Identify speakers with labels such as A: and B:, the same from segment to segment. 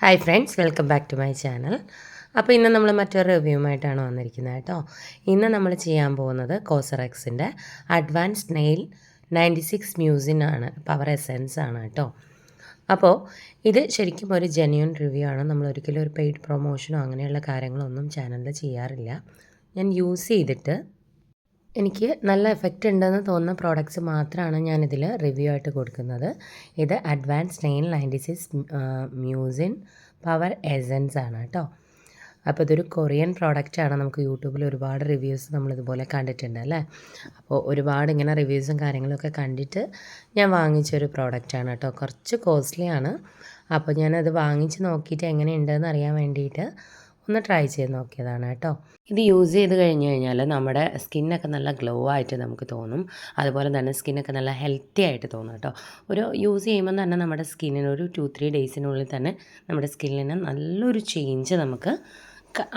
A: Hi friends welcome back to my channel അപ്പോൾ ഇന്ന് നമ്മൾ മറ്റൊരു റിവ്യൂമായിട്ടാണ് വന്നിരിക്കുന്നത് കേട്ടോ. ഇന്ന് നമ്മൾ ചെയ്യാൻ പോകുന്നത് കോസറക്സിന്റെ advanced snail ninety six mucin ആണ് പവർ എസെൻസ് ആണ് കേട്ടോ. അപ്പോൾ ഇത് ശരിക്കും ഒരു ജെന്യൂൻ റിവ്യൂ ആണ്. നമ്മൾ ഒരിക്കലും ഒരു പെയ്ഡ് പ്രൊമോഷനോ അങ്ങനെയുള്ള കാര്യങ്ങളൊന്നും ചാനലിൽ ചെയ്യാറില്ല. ഞാൻ യൂസ് ചെയ്തിട്ട് എനിക്ക് നല്ല എഫക്റ്റ് ഉണ്ടെന്ന് തോന്നുന്ന പ്രോഡക്റ്റ്സ് മാത്രമാണ് ഞാനിതിൽ റിവ്യൂ ആയിട്ട് കൊടുക്കുന്നത്. ഇത് advanced നെയിൻ ninety six mucin power essence ആണ് കേട്ടോ അപ്പോൾ ഇതൊരു കൊറിയൻ പ്രോഡക്റ്റാണ് നമുക്ക് യൂട്യൂബിൽ ഒരുപാട് റിവ്യൂസ് നമ്മളിതുപോലെ കണ്ടിട്ടുണ്ട് അല്ലേ? അപ്പോൾ ഒരുപാട് ഇങ്ങനെ റിവ്യൂസും കാര്യങ്ങളൊക്കെ കണ്ടിട്ട് ഞാൻ വാങ്ങിച്ചൊരു പ്രോഡക്റ്റാണ് കേട്ടോ കുറച്ച് കോസ്റ്റ്ലിയാണ് അപ്പോൾ ഞാനത് വാങ്ങിച്ച് നോക്കിയിട്ട് എങ്ങനെയുണ്ടെന്ന് അറിയാൻ വേണ്ടിയിട്ട് ഒന്ന് ട്രൈ ചെയ്ത് നോക്കിയതാണ് കേട്ടോ. ഇത് യൂസ് ചെയ്ത് കഴിഞ്ഞ് കഴിഞ്ഞാൽ നമ്മുടെ സ്കിന്നൊക്കെ നല്ല ഗ്ലോ ആയിട്ട് നമുക്ക് തോന്നും. അതുപോലെ തന്നെ സ്കിന്നൊക്കെ നല്ല ഹെൽത്തി ആയിട്ട് തോന്നും കേട്ടോ. ഒരു യൂസ് ചെയ്യുമ്പോൾ തന്നെ നമ്മുടെ സ്കിന്നിന് ഒരു ടു ത്രീ ഡേയ്സിനുള്ളിൽ തന്നെ നമ്മുടെ സ്കിന്നിന് നല്ലൊരു ചേഞ്ച് നമുക്ക്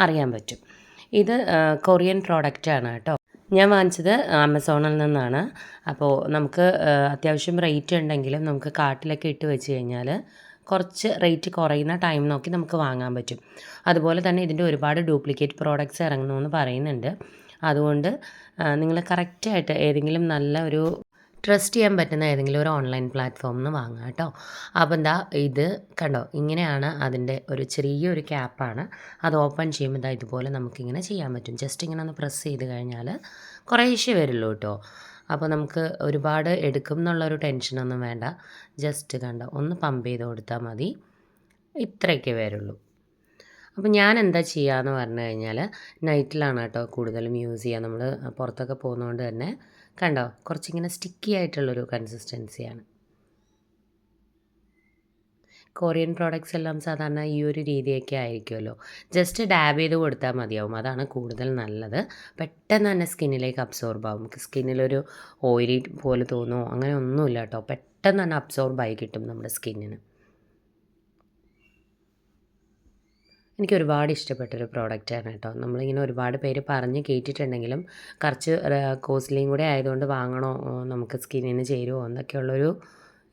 A: അറിയാൻ പറ്റും. ഇത് കൊറിയൻ പ്രോഡക്റ്റാണ് കേട്ടോ. ഞാൻ വാങ്ങിച്ചത് ആമസോണിൽ നിന്നാണ്. അപ്പോൾ നമുക്ക് അത്യാവശ്യം റേറ്റ് ഉണ്ടെങ്കിലും നമുക്ക് കാട്ടിലൊക്കെ ഇട്ട് വെച്ച് കഴിഞ്ഞാൽ കുറച്ച് റേറ്റ് കുറയുന്ന ടൈം നോക്കി നമുക്ക് വാങ്ങാൻ പറ്റും. അതുപോലെ തന്നെ ഇതിന്റെ ഒരുപാട് ഡ്യൂപ്ലിക്കേറ്റ് പ്രോഡക്റ്റ്സ് ഇറങ്ങുന്നു പറയുന്നുണ്ട്. അതുകൊണ്ട് നിങ്ങൾ കറക്റ്റായിട്ട് ഏതെങ്കിലും നല്ല ഒരു ട്രസ്റ്റ് ചെയ്യാൻ പറ്റുന്ന ഏതെങ്കിലും ഒരു ഓൺലൈൻ പ്ലാറ്റ്ഫോമിൽ നിന്ന് വാങ്ങാം കേട്ടോ. അപ്പോൾ എന്താ ഇത് കണ്ടോ? ഇങ്ങനെയാണ് അതിന്റെ ഒരു ചെറിയൊരു ക്യാപ്പാണ് അത് ഓപ്പൺ ചെയ്യുമ്പോൾ ഇതാ ഇതുപോലെ നമുക്കിങ്ങനെ ചെയ്യാൻ പറ്റും. ജസ്റ്റ് ഇങ്ങനെ ഒന്ന് പ്രസ് ചെയ്ത് കഴിഞ്ഞാൽ കുറേശ്ശേ വരുള്ളൂ കേട്ടോ. അപ്പോൾ നമുക്ക് ഒരുപാട് എടുക്കും എന്നുള്ളൊരു ടെൻഷനൊന്നും വേണ്ട. ജസ്റ്റ് കണ്ട ഒന്ന് പമ്പ് ചെയ്ത് കൊടുത്താൽ മതി. ഇത്രയൊക്കെ വരുള്ളൂ. അപ്പോൾ ഞാൻ എന്താ ചെയ്യുകയെന്ന് പറഞ്ഞു കഴിഞ്ഞാൽ നൈറ്റിലാണ് കേട്ടോ കൂടുതലും യൂസ് ചെയ്യുക നമ്മൾ പുറത്തൊക്കെ പോകുന്നതുകൊണ്ട് തന്നെ കണ്ടോ കുറച്ചിങ്ങനെ സ്റ്റിക്കി ആയിട്ടുള്ളൊരു കൺസിസ്റ്റൻസിയാണ് കൊറിയൻ പ്രോഡക്റ്റ്സ് എല്ലാം സാധാരണ ഈ ഒരു രീതിയൊക്കെ ആയിരിക്കുമല്ലോ. ജസ്റ്റ് ഡാബ് ചെയ്ത് കൊടുത്താൽ മതിയാവും. അതാണ് കൂടുതൽ നല്ലത്. പെട്ടെന്ന് തന്നെ സ്കിന്നിലേക്ക് അബ്സോർബ് ആവും. സ്കിന്നിലൊരു ഓയിലി പോലെ തോന്നുമോ അങ്ങനെ ഒന്നുമില്ല കേട്ടോ. പെട്ടെന്ന് തന്നെ അബ്സോർബ് ആയി കിട്ടും നമ്മുടെ സ്കിന്നിന്. എനിക്ക് ഒരുപാട് ഇഷ്ടപ്പെട്ടൊരു പ്രോഡക്റ്റാണ് കേട്ടോ. നമ്മളിങ്ങനെ ഒരുപാട് പേര് പറഞ്ഞ് കേട്ടിട്ടുണ്ടെങ്കിലും കുറച്ച് കോസ്റ്റ്ലിയും കൂടെ ആയതുകൊണ്ട് വാങ്ങണോ നമുക്ക് സ്കിന്നിന് ചേരുമോ എന്നൊക്കെയുള്ളൊരു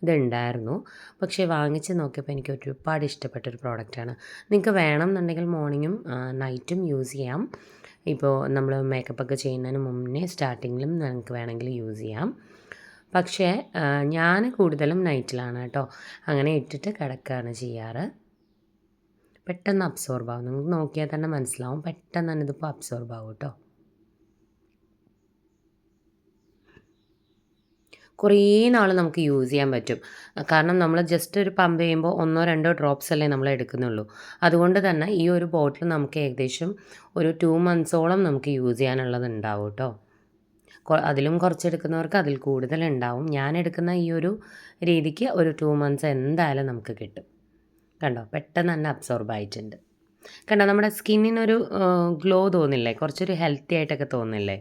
A: ഇതുണ്ടായിരുന്നു. പക്ഷേ വാങ്ങിച്ച് നോക്കിയപ്പോൾ എനിക്ക് ഒരുപാട് ഇഷ്ടപ്പെട്ടൊരു പ്രോഡക്റ്റാണ്. നിങ്ങൾക്ക് വേണം എന്നുണ്ടെങ്കിൽ മോർണിംഗും നൈറ്റും യൂസ് ചെയ്യാം. ഇപ്പോൾ നമ്മൾ മേക്കപ്പൊക്കെ ചെയ്യുന്നതിന് മുന്നേ സ്റ്റാർട്ടിങ്ങിലും നിങ്ങൾക്ക് വേണമെങ്കിൽ യൂസ് ചെയ്യാം. പക്ഷേ ഞാൻ കൂടുതലും നൈറ്റിലാണ് കേട്ടോ. അങ്ങനെ ഇട്ടിട്ട് കിടക്കുകയാണ് ചെയ്യാറ്. പെട്ടെന്ന് അബ്സോർബ് ആവും. നിങ്ങൾക്ക് നോക്കിയാൽ തന്നെ മനസ്സിലാവും. പെട്ടെന്ന് തന്നെ ഇതിപ്പോൾ അബ്സോർബ് ആവും കേട്ടോ. കുറേ നാൾ നമുക്ക് യൂസ് ചെയ്യാൻ പറ്റും. കാരണം നമ്മൾ ജസ്റ്റ് ഒരു പമ്പ് ചെയ്യുമ്പോൾ ഒന്നോ രണ്ടോ ഡ്രോപ്സ് അല്ലേ നമ്മൾ എടുക്കുന്നുള്ളൂ. അതുകൊണ്ട് തന്നെ ഈ ഒരു ബോട്ടിൽ നമുക്ക് ഏകദേശം ഒരു ടു മന്ത്സോളം നമുക്ക് യൂസ് ചെയ്യാനുള്ളത് ഉണ്ടാവും കേട്ടോ അതിലും കുറച്ചെടുക്കുന്നവർക്ക് അതിൽ കൂടുതൽ ഉണ്ടാവും. ഞാൻ എടുക്കുന്ന ഈ ഒരു രീതിക്ക് ഒരു ടു മന്ത്സ് എന്തായാലും നമുക്ക് കിട്ടും. കണ്ടോ? പെട്ടെന്ന് തന്നെ അബ്സോർബ് ആയിട്ടുണ്ട്. കണ്ടോ? നമ്മുടെ സ്കിന്നിനൊരു ഗ്ലോ തോന്നില്ലേ? കുറച്ചൊരു ഹെൽത്തി ആയിട്ടൊക്കെ തോന്നില്ലേ?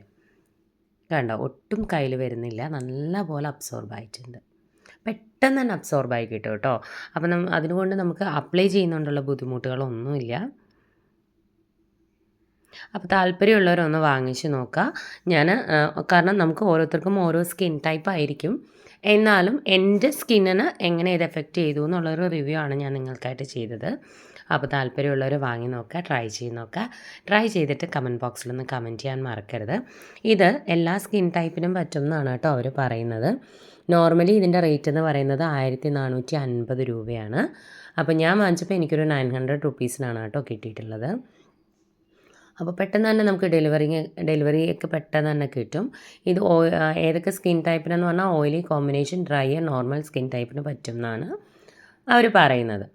A: കണ്ടോ? ഒട്ടും കയ്യിൽ വരുന്നില്ല. നല്ല പോലെ അബ്സോർബ് ആയിട്ടുണ്ട്. പെട്ടെന്ന് തന്നെ അബ്സോർബ് ആയി കിട്ടും കേട്ടോ. അപ്പം നം അതുകൊണ്ട് നമുക്ക് അപ്ലൈ ചെയ്യുന്നതുകൊണ്ടുള്ള ബുദ്ധിമുട്ടുകളൊന്നുമില്ല. അപ്പോൾ താല്പര്യമുള്ളവരൊന്ന് വാങ്ങിച്ച് നോക്കുക ഞാൻ കാരണം നമുക്ക് ഓരോരുത്തർക്കും ഓരോ സ്കിൻ ടൈപ്പ് ആയിരിക്കും. എന്നാലും എന്റെ സ്കിന്നിന് എങ്ങനെ ഇത് എഫക്റ്റ് ചെയ്തു എന്നുള്ളൊരു റിവ്യൂ ആണ് ഞാൻ നിങ്ങൾക്കായിട്ട് ചെയ്തത്. അപ്പോൾ താല്പര്യമുള്ളവർ വാങ്ങി നോക്കുക ട്രൈ ചെയ്ത് നോക്കുക. ട്രൈ ചെയ്തിട്ട് കമന്റ് ബോക്സിലൊന്ന് കമന്റ് ചെയ്യാൻ മറക്കരുത്. ഇത് എല്ലാ സ്കിൻ ടൈപ്പിനും പറ്റും എന്നാണ് കേട്ടോ അവർ പറയുന്നത്. നോർമലി ഇതിന്റെ റേറ്റ് എന്ന് പറയുന്നത് ആയിരത്തി നാനൂറ്റി അൻപത് രൂപയാണ്. അപ്പോൾ ഞാൻ വാങ്ങിച്ചപ്പോൾ എനിക്കൊരു നയൻ ഹൺഡ്രഡ് റുപ്പീസിനാണ് കേട്ടോ കിട്ടിയിട്ടുള്ളത്. അപ്പോൾ പെട്ടെന്ന് തന്നെ നമുക്ക് ഡെലിവറി ഡെലിവറി ഒക്കെ പെട്ടെന്ന് തന്നെ കിട്ടും. ഇത് ഏതൊക്കെ സ്കിൻ ടൈപ്പിനെന്ന് പറഞ്ഞാൽ oily combination dry normal skin ടൈപ്പിന് പറ്റും എന്നാണ് അവർ പറയുന്നത്.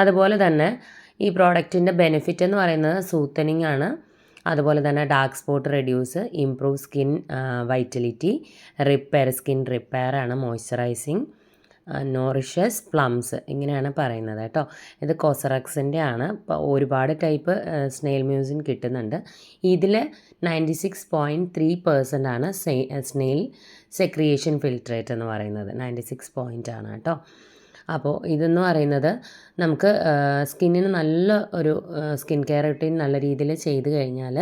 A: അതുപോലെ തന്നെ ഈ പ്രോഡക്റ്റിന്റെ ബെനിഫിറ്റ് എന്ന് പറയുന്നത് സൂത്തനിങ് ആണ്. അതുപോലെ തന്നെ dark spot reduce improve skin vitality repair skin repair ആണ് മോയ്സ്ചറൈസിങ് നോറിഷസ് പ്ലംസ് ഇങ്ങനെയാണ് പറയുന്നത് കേട്ടോ. ഇത് കോസറക്സിന്റെ ആണ്. ഇപ്പോൾ ഒരുപാട് ടൈപ്പ് സ്നെയിൽ മ്യൂസിൻ കിട്ടുന്നുണ്ട്. ഇതിൽ ninety six point three percent ആണ് സ്നെയിൽ സെക്രിയേഷൻ ഫിൽട്രേറ്റ് എന്ന് പറയുന്നത്. നയന്റി സിക്സ് പോയിന്റ് ആണ് കേട്ടോ. അപ്പോൾ ഇതെന്ന് പറയുന്നത് നമുക്ക് സ്കിന്നിന് നല്ല ഒരു സ്കിൻ കെയർ റൊട്ടീൻ നല്ല രീതിയിൽ ചെയ്ത് കഴിഞ്ഞാൽ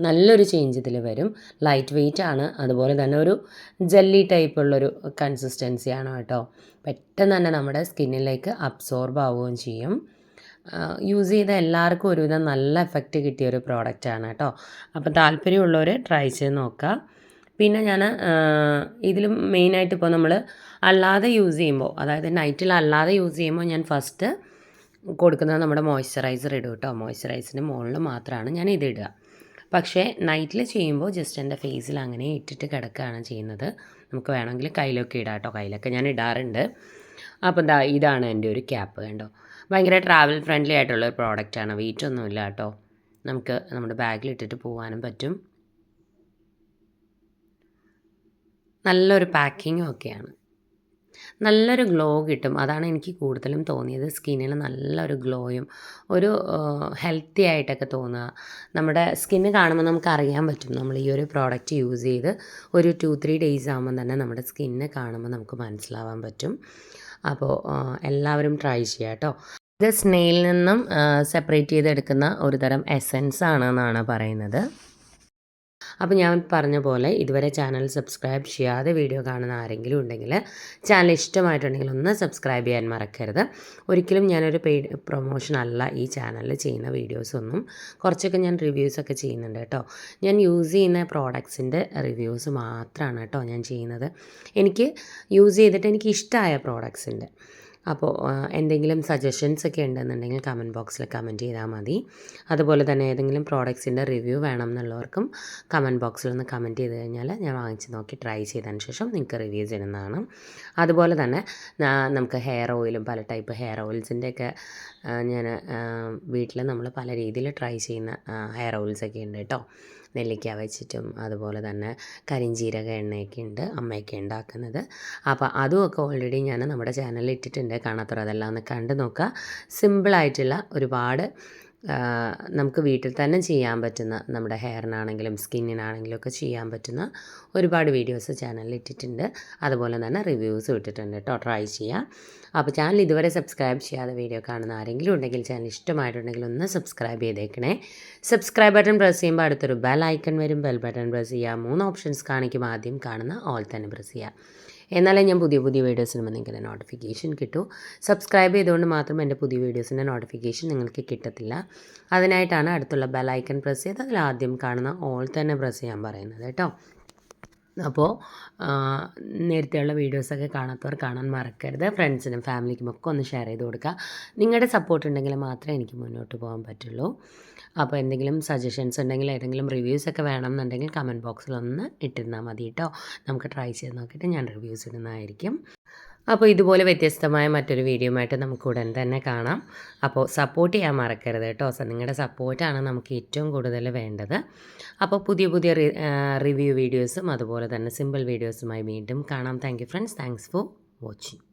A: നല്ലൊരു ചേഞ്ച് ഇതിൽ വരും. ലൈറ്റ് വെയിറ്റ് ആണ്. അതുപോലെ തന്നെ ഒരു ജെല്ലി ടൈപ്പുള്ളൊരു കൺസിസ്റ്റൻസിയാണ് കേട്ടോ. പെട്ടെന്ന് തന്നെ നമ്മുടെ സ്കിന്നിലേക്ക് അബ്സോർബ് ആവുകയും ചെയ്യും. യൂസ് ചെയ്ത എല്ലാവർക്കും ഒരുവിധം നല്ല എഫക്റ്റ് കിട്ടിയ ഒരു പ്രോഡക്റ്റാണ് കേട്ടോ. അപ്പോൾ താല്പര്യമുള്ളവർ ട്രൈ ചെയ്ത് നോക്കുക. പിന്നെ ഞാൻ ഇതിൽ മെയിനായിട്ട് ഇപ്പോൾ നമ്മൾ അല്ലാതെ യൂസ് ചെയ്യുമ്പോൾ അതായത് നൈറ്റിൽ അല്ലാതെ യൂസ് ചെയ്യുമ്പോൾ ഞാൻ ഫസ്റ്റ് കൊടുക്കുന്നത് നമ്മുടെ മോയ്സ്ചറൈസർ ഇടും കേട്ടോ. മോയ്സ്ചറൈസറിന്റെ മുകളിൽ മാത്രമാണ് ഞാൻ ഇത് ഇടുക. പക്ഷേ നൈറ്റിൽ ചെയ്യുമ്പോൾ ജസ്റ്റ് എന്റെ ഫേസിൽ അങ്ങനെ ഇട്ടിട്ട് കിടക്കുകയാണ് ചെയ്യുന്നത്. നമുക്ക് വേണമെങ്കിൽ കയ്യിലൊക്കെ ഇടാം കേട്ടോ. കയ്യിലൊക്കെ ഞാൻ ഇടാറുണ്ട്. അപ്പോൾ എന്താ ഇതാണ് എന്റെ ഒരു ക്യാപ്പ് കണ്ടോ. ഭയങ്കര ട്രാവൽ ഫ്രണ്ട്ലി ആയിട്ടുള്ള ഒരു പ്രോഡക്റ്റാണ് വെയിറ്റ് ഒന്നുമില്ല കേട്ടോ. നമുക്ക് നമ്മുടെ ബാഗിൽ ഇട്ടിട്ട് പോകാനും പറ്റും. നല്ലൊരു പാക്കിങ്ങും ഒക്കെയാണ്. നല്ലൊരു ഗ്ലോ കിട്ടും. അതാണ് എനിക്ക് കൂടുതലും തോന്നിയത്. സ്കിന്നിൽ നല്ലൊരു ഗ്ലോയും ഒരു ഹെൽത്തി ആയിട്ടൊക്കെ തോന്നുക. നമ്മുടെ സ്കിന്ന് കാണുമ്പോൾ നമുക്ക് അറിയാൻ പറ്റും. നമ്മൾ ഈ ഒരു പ്രോഡക്റ്റ് യൂസ് ചെയ്ത് ഒരു ടു ത്രീ ഡേയ്സ് ആകുമ്പോൾ തന്നെ നമ്മുടെ സ്കിന്ന് കാണുമ്പോൾ നമുക്ക് മനസ്സിലാവാൻ പറ്റും. അപ്പോൾ എല്ലാവരും ട്രൈ ചെയ്യുക കേട്ടോ. ഇത് സ്നെയിൽ നിന്നും സെപ്പറേറ്റ് ചെയ്തെടുക്കുന്ന ഒരു തരം എസെൻസ് ആണെന്നാണ് പറയുന്നത്. അപ്പോൾ ഞാൻ പറഞ്ഞ പോലെ ഇതുവരെ ചാനൽ സബ്സ്ക്രൈബ് ചെയ്യാതെ വീഡിയോ കാണുന്ന ആരെങ്കിലും ഉണ്ടെങ്കിൽ ചാനൽ ഇഷ്ടമായിട്ടുണ്ടെങ്കിൽ ഒന്ന് സബ്സ്ക്രൈബ് ചെയ്യാൻ മറക്കരുത്. ഒരിക്കലും ഞാനൊരു പെയ്ഡ് പ്രൊമോഷൻ അല്ല ഈ ചാനലിൽ ചെയ്യുന്ന വീഡിയോസൊന്നും കുറച്ചൊക്കെ ഞാൻ റിവ്യൂസൊക്കെ ചെയ്യുന്നുണ്ട് കേട്ടോ. ഞാൻ യൂസ് ചെയ്യുന്ന പ്രോഡക്ട്സിന്റെ റിവ്യൂസ് മാത്രമാണ് കേട്ടോ ഞാൻ ചെയ്യുന്നത്. എനിക്ക് യൂസ് ചെയ്തിട്ട് എനിക്ക് ഇഷ്ടമായ പ്രോഡക്ട്സിന്റെ. അപ്പോൾ എന്തെങ്കിലും സജഷൻസ് ഒക്കെ ഉണ്ടെന്നുണ്ടെങ്കിൽ കമന്റ് ബോക്സിൽ കമന്റ് ചെയ്താൽ മതി. അതുപോലെ തന്നെ ഏതെങ്കിലും പ്രോഡക്ട്സിന്റെ റിവ്യൂ വേണം എന്നുള്ളവർക്കും കമന്റ് ബോക്സിൽ ഒന്ന് കമന്റ് ചെയ്ത് കഴിഞ്ഞാൽ ഞാൻ വാങ്ങിച്ച് നോക്കി ട്രൈ ചെയ്തതിന് ശേഷം നിങ്ങൾക്ക് റിവ്യൂ ചെയ്യുന്നതാണ് അതുപോലെ തന്നെ നമുക്ക് ഹെയർ ഓയിലും പല ടൈപ്പ് ഹെയർ ഓയിൽസിന്റെയൊക്കെ ഞാൻ വീട്ടിൽ നമ്മൾ പല രീതിയിൽ ട്രൈ ചെയ്യുന്ന ഹെയർ ഓയിൽസൊക്കെ ഉണ്ട് കേട്ടോ. നെല്ലിക്ക വെച്ചിട്ടും അതുപോലെ തന്നെ കരിഞ്ചീരക എണ്ണയൊക്കെ ഉണ്ട് അമ്മയൊക്കെ ഉണ്ടാക്കുന്നത്. അപ്പോൾ അതുമൊക്കെ ഓൾറെഡി ഞാൻ നമ്മുടെ ചാനലിൽ ഇട്ടിട്ടുണ്ട്. കാണാത്തവർ അതെല്ലാം ഒന്ന് കണ്ടു നോക്കുക. സിമ്പിളായിട്ടുള്ള ഒരുപാട് നമുക്ക് വീട്ടിൽ തന്നെ ചെയ്യാൻ പറ്റുന്ന നമ്മുടെ ഹെയറിനാണെങ്കിലും സ്കിന്നിനാണെങ്കിലും ഒക്കെ ചെയ്യാൻ പറ്റുന്ന ഒരുപാട് വീഡിയോസ് ചാനലിൽ ഇട്ടിട്ടുണ്ട്. അതുപോലെ തന്നെ റിവ്യൂസ് ഇട്ടിട്ടുണ്ട് കേട്ടോ. ട്രൈ ചെയ്യാം. അപ്പോൾ ചാനൽ ഇതുവരെ സബ്സ്ക്രൈബ് ചെയ്യാതെ വീഡിയോ കാണുന്ന ആരെങ്കിലും ഉണ്ടെങ്കിൽ ചാനൽ ഇഷ്ടമായിട്ടുണ്ടെങ്കിൽ ഒന്ന് സബ്സ്ക്രൈബ് ചെയ്തേക്കണേ. സബ്സ്ക്രൈബ് ബട്ടൺ പ്രസ് ചെയ്യുമ്പോൾ അടുത്തൊരു ബെൽ ഐക്കൺ വരും. ബെൽ ബട്ടൺ പ്രസ് ചെയ്യുക മൂന്ന് ഓപ്ഷൻസ് കാണിക്കും. ആദ്യം കാണുന്ന ഓൾ തന്നെ പ്രസ് ചെയ്യുക എന്നാലേ ഞാൻ പുതിയ പുതിയ വീഡിയോസിന് നിങ്ങൾക്ക് നോട്ടിഫിക്കേഷൻ കിട്ടൂ. സബ്സ്ക്രൈബ് ചെയ്തുകൊണ്ട് മാത്രം എന്റെ പുതിയ വീഡിയോസിന്റെ നോട്ടിഫിക്കേഷൻ നിങ്ങൾക്ക് കിട്ടത്തില്ല. അതിനായിട്ടാണ് അടുത്തുള്ള ബെൽ ഐക്കൺ പ്രസ് ചെയ്ത് അതിൽ ആദ്യം കാണുന്ന ഓൾ തന്നെ പ്രസ് ചെയ്യാൻ പറയുന്നത് കേട്ടോ. അപ്പോൾ നേരത്തെയുള്ള വീഡിയോസൊക്കെ കാണാത്തവർ കാണാൻ മറക്കരുത്. ഫ്രണ്ട്സിനും ഫാമിലിക്കും ഒക്കെ ഒന്ന് ഷെയർ ചെയ്ത് കൊടുക്കുക. നിങ്ങളുടെ സപ്പോർട്ട് ഉണ്ടെങ്കിൽ മാത്രമേ എനിക്ക് മുന്നോട്ട് പോകാൻ പറ്റുള്ളൂ. അപ്പോൾ എന്തെങ്കിലും സജഷൻസ് ഉണ്ടെങ്കിൽ ഏതെങ്കിലും റിവ്യൂസ് ഒക്കെ വേണമെന്നുണ്ടെങ്കിൽ കമന്റ് ബോക്സിൽ ഒന്ന് ഇട്ടിരുന്നാൽ മതി കേട്ടോ. നമുക്ക് ട്രൈ ചെയ്ത് നോക്കിയിട്ട് ഞാൻ റിവ്യൂസ് ഇടുന്നതായിരിക്കും. അപ്പോൾ ഇതുപോലെ വ്യത്യസ്തമായ മറ്റൊരു വീഡിയോ ആയിട്ട് നമുക്ക് ഉടൻ തന്നെ കാണാം. അപ്പോൾ സപ്പോർട്ട് ചെയ്യാൻ മറക്കരുത് കേട്ടോ. നിങ്ങളുടെ സപ്പോർട്ടാണ് നമുക്ക് ഏറ്റവും കൂടുതൽ വേണ്ടത്. അപ്പോൾ പുതിയ പുതിയ റിവ്യൂ വീഡിയോസും അതുപോലെ തന്നെ സിമ്പിൾ വീഡിയോസുമായി വീണ്ടും കാണാം. Thank friends thanks for watching